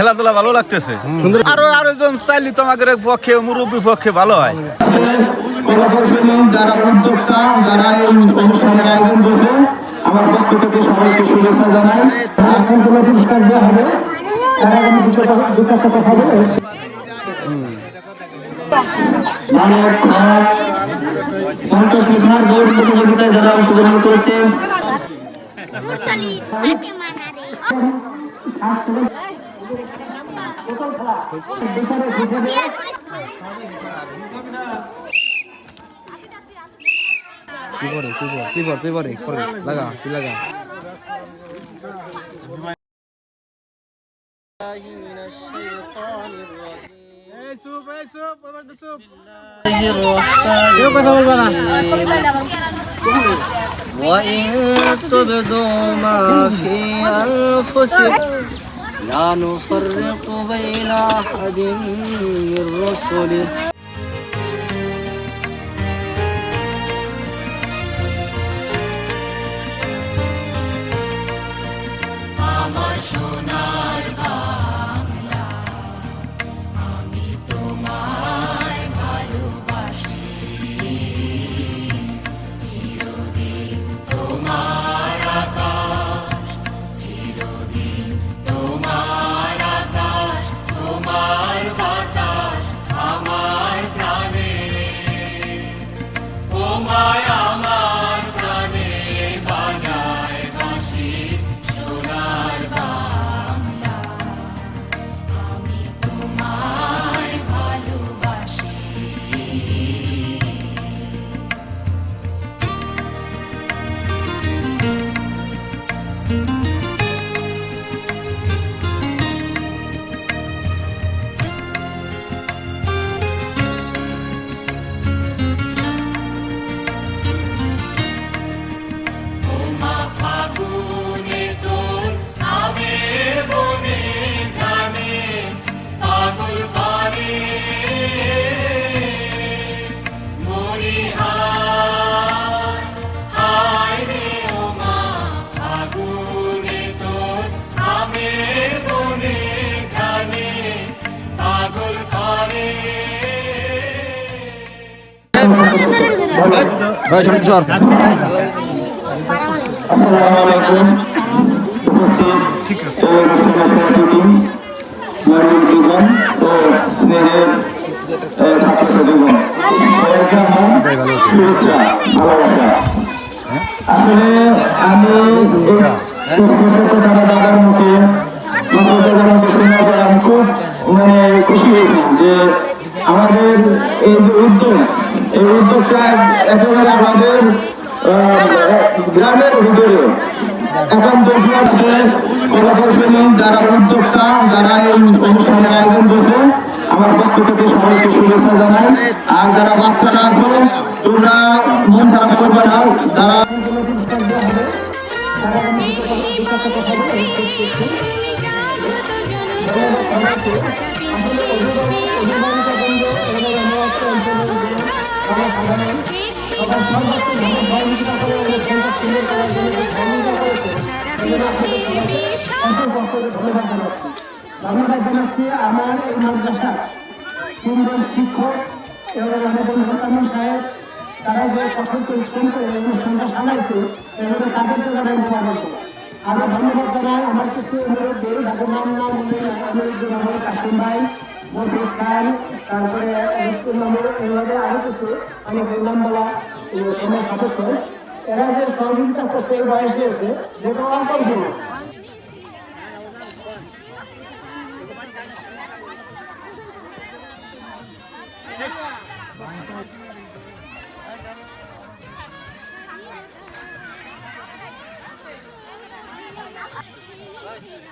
খেলাধুলা ভালো লাগতেছে। আরও আরও জন চাইলি তোমাদের পক্ষে মুরব্বী পক্ষে ভালো হয়। যারা উদ্যোক্তা যারা এই অনুষ্ঠানের আয়োজন করছে আমার পক্ষ থেকে সবাইকে শুভেচ্ছা জানাই। আজকে পুরস্কার দেওয়া হবে। পঞ্চাশ মিটার দৌড় প্রতিযোগিতায় যারা অংশগ্রহণ করেছে। মুরসালিন আগে মানা রে কি করে কি করে কি করে তুই করে করে লাগা তুই লাগা من الشيطان الرجيم وإن تبدوا ما في أنفسكم لا نفرق بين أحد من رسله আসলে আমি দাদার মুখে খুব মানে খুশি হয়েছি যে আমাদের এই যে উদ্যোগ এই উদ্যোগটা একেবারে আমাদের গ্রামের ভিতরে একান্ত কলাকৌশলী যারা উদ্যোক্তা, যারা এই অনুষ্ঠানের আয়োজন করছে, আমার পক্ষ থেকে সবাইকে শুভেচ্ছা আর যারা বাচ্চারা আছো, তোমরা মন খারাপ করবে না ধন্যবাদ জানাচ্ছি আমার এই মাদ্রাসা সুন্দর শিক্ষক এবং আমাদের যে কঠোর পরিশ্রম করে অনুষ্ঠানটা সাজাইছে এগুলো তাদেরকে ধন্যবাদ জানাই আমার কিছু মুরব্বী যাদের নাম নাম কাশিম ভাই মফিজ খান তারপরে রিস্কুল নামের এইভাবে আরও কিছু। অনেকের নাম বলা সমাজ সাপেক্ষ এরা যে সহযোগিতা করছে এই বয়সে এসে যেটা অকল্পনীয়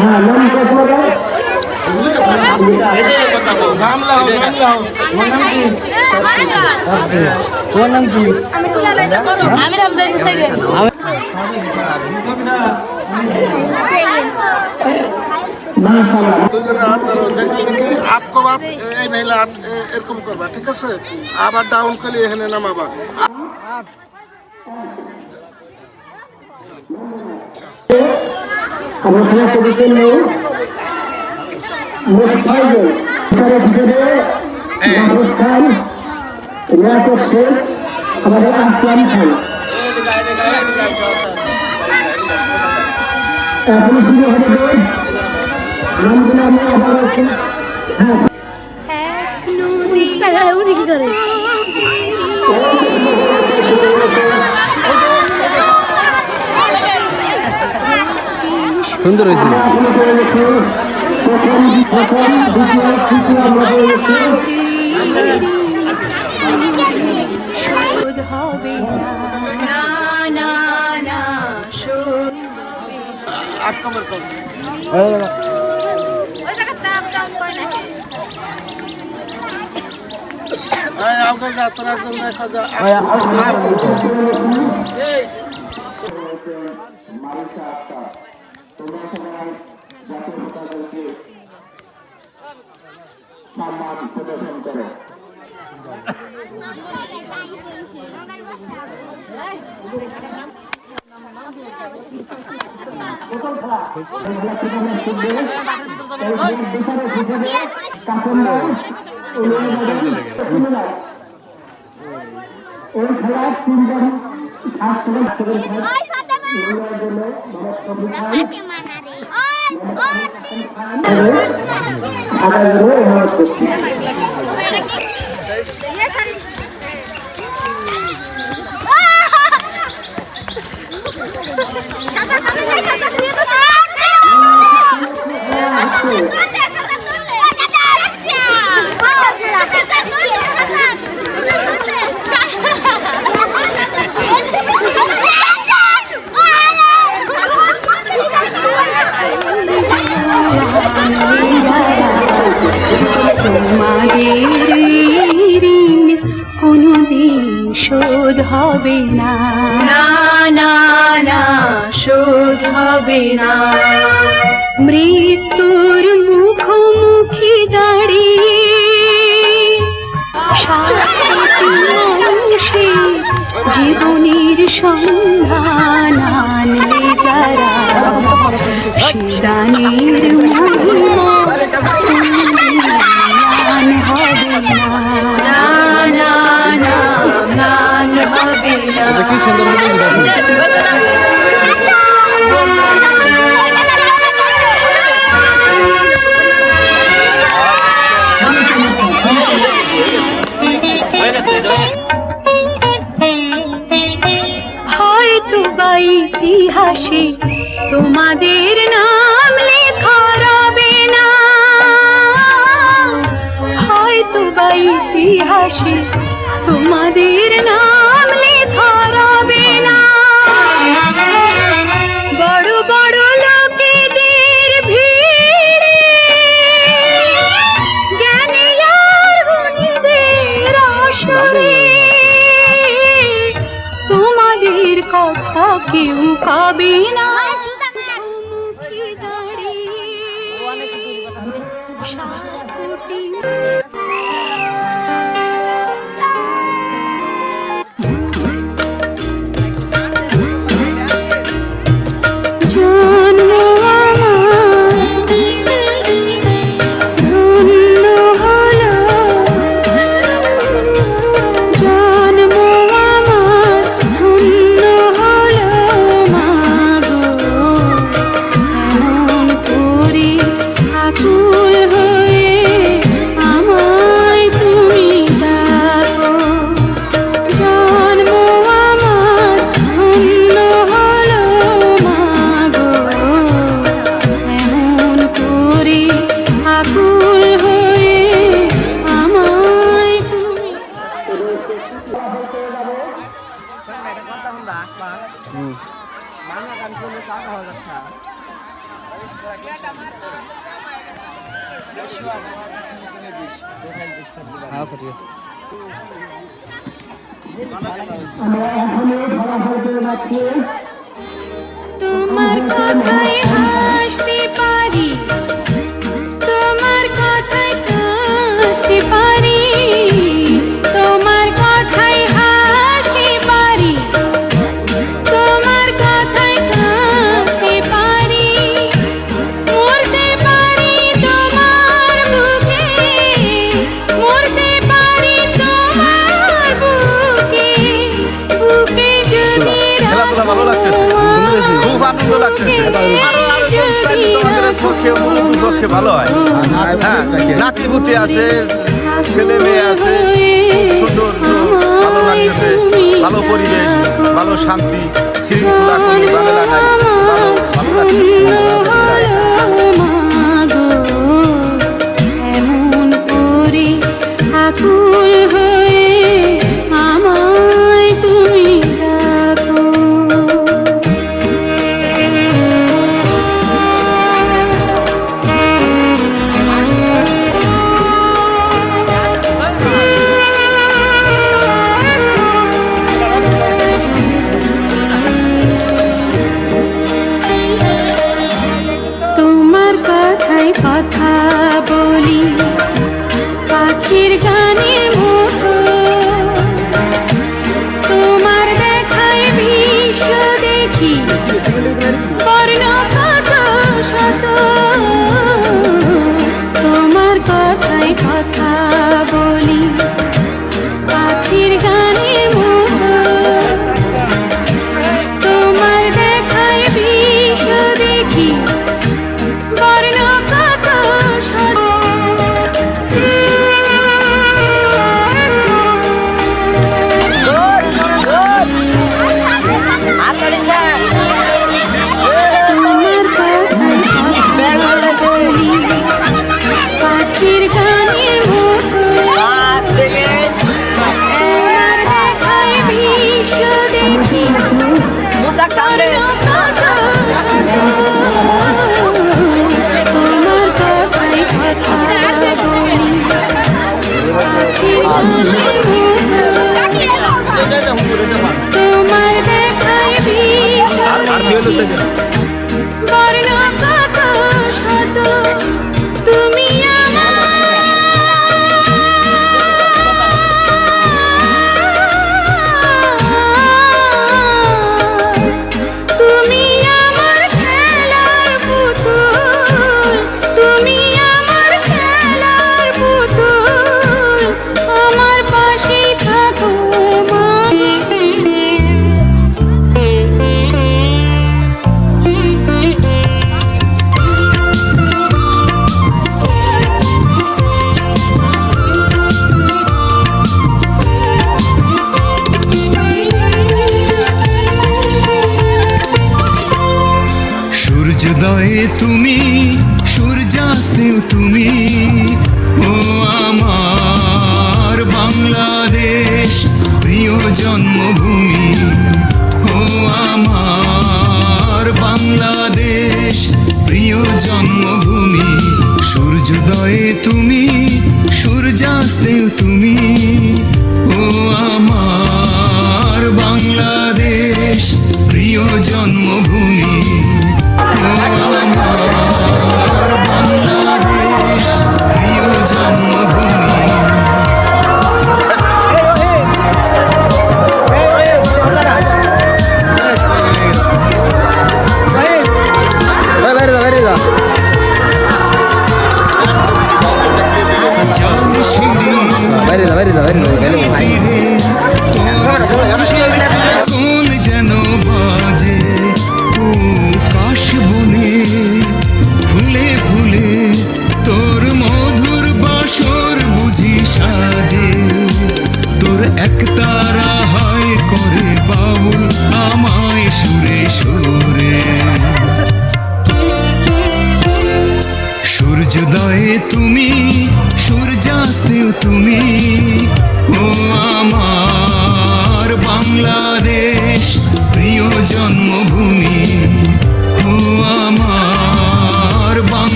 হ্যাঁ নাম তোমার নাম কি আমি রামজা এরকম করবা ঠিক আছে আবার ডাউন করলে এখানে নামাবা আমরা সমস্ত বিষয় নিয়ে অবস্থান আমাদের আসলাম খান। এখন শুরু হবে নামগুলো আমি আবার আছি হ্যাঁ।, হ্যাঁ করে? সুন্দর হয়েছে যাত্রা দেখা যায় জাতির পিতা দলকে সম্মান প্রদর্শন করে ওই খেলার তিনজন স্বাস্থ্য আমরা অনুরোধ করছি ईशानी পক্ষে ভালো হয়। হ্যাঁ নাতিভূতি আছে, ছেলে মেয়ে আছে সুন্দর ভালো লাগছে ভালো পরিবেশ, ভালো শান্তি, শৃঙ্খলা কোনো ভালো লাগে তুমি সূর্যাস্তেও তুমি।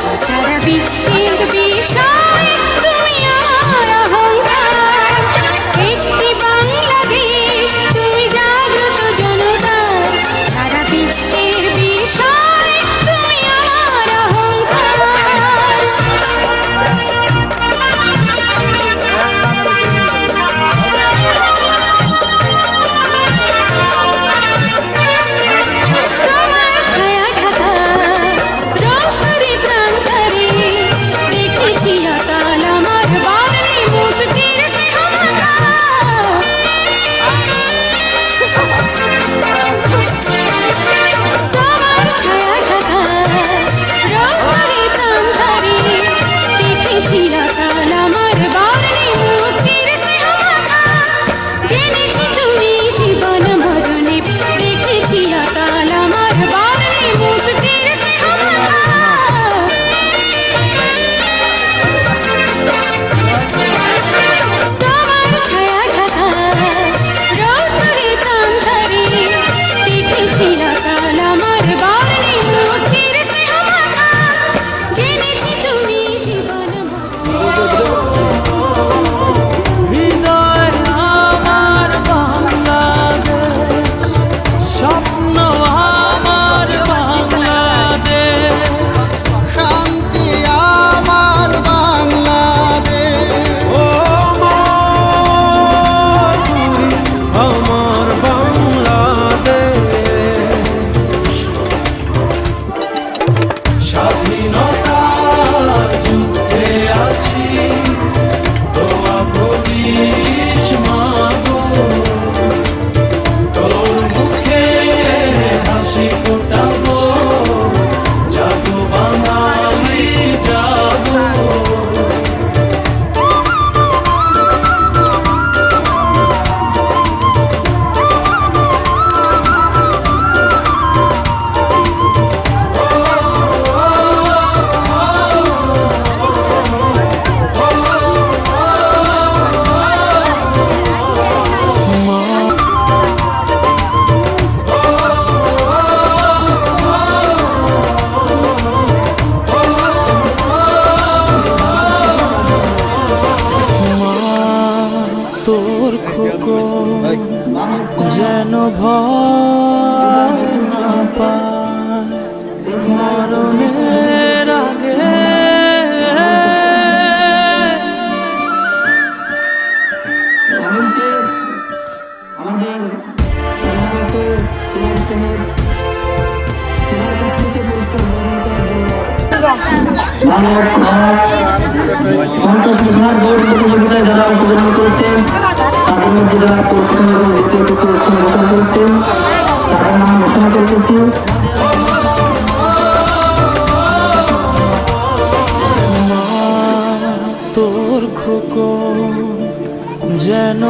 অঙ্গীকার সারা বিশ্বের বিষয়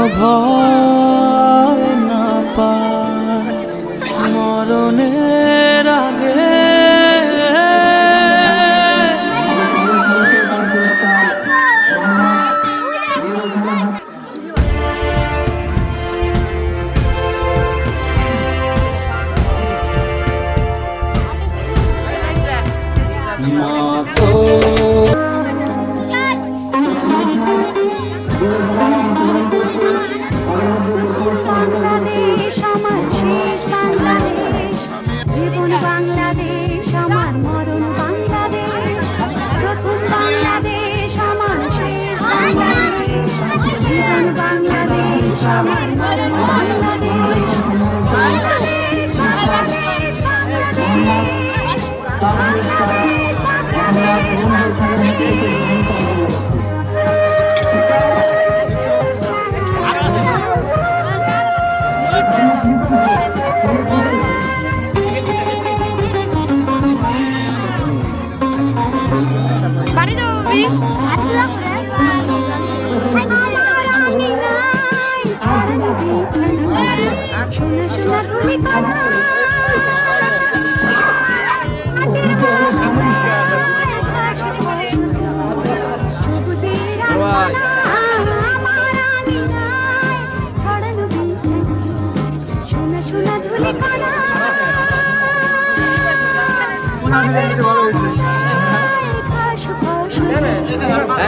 奔跑。Thank you.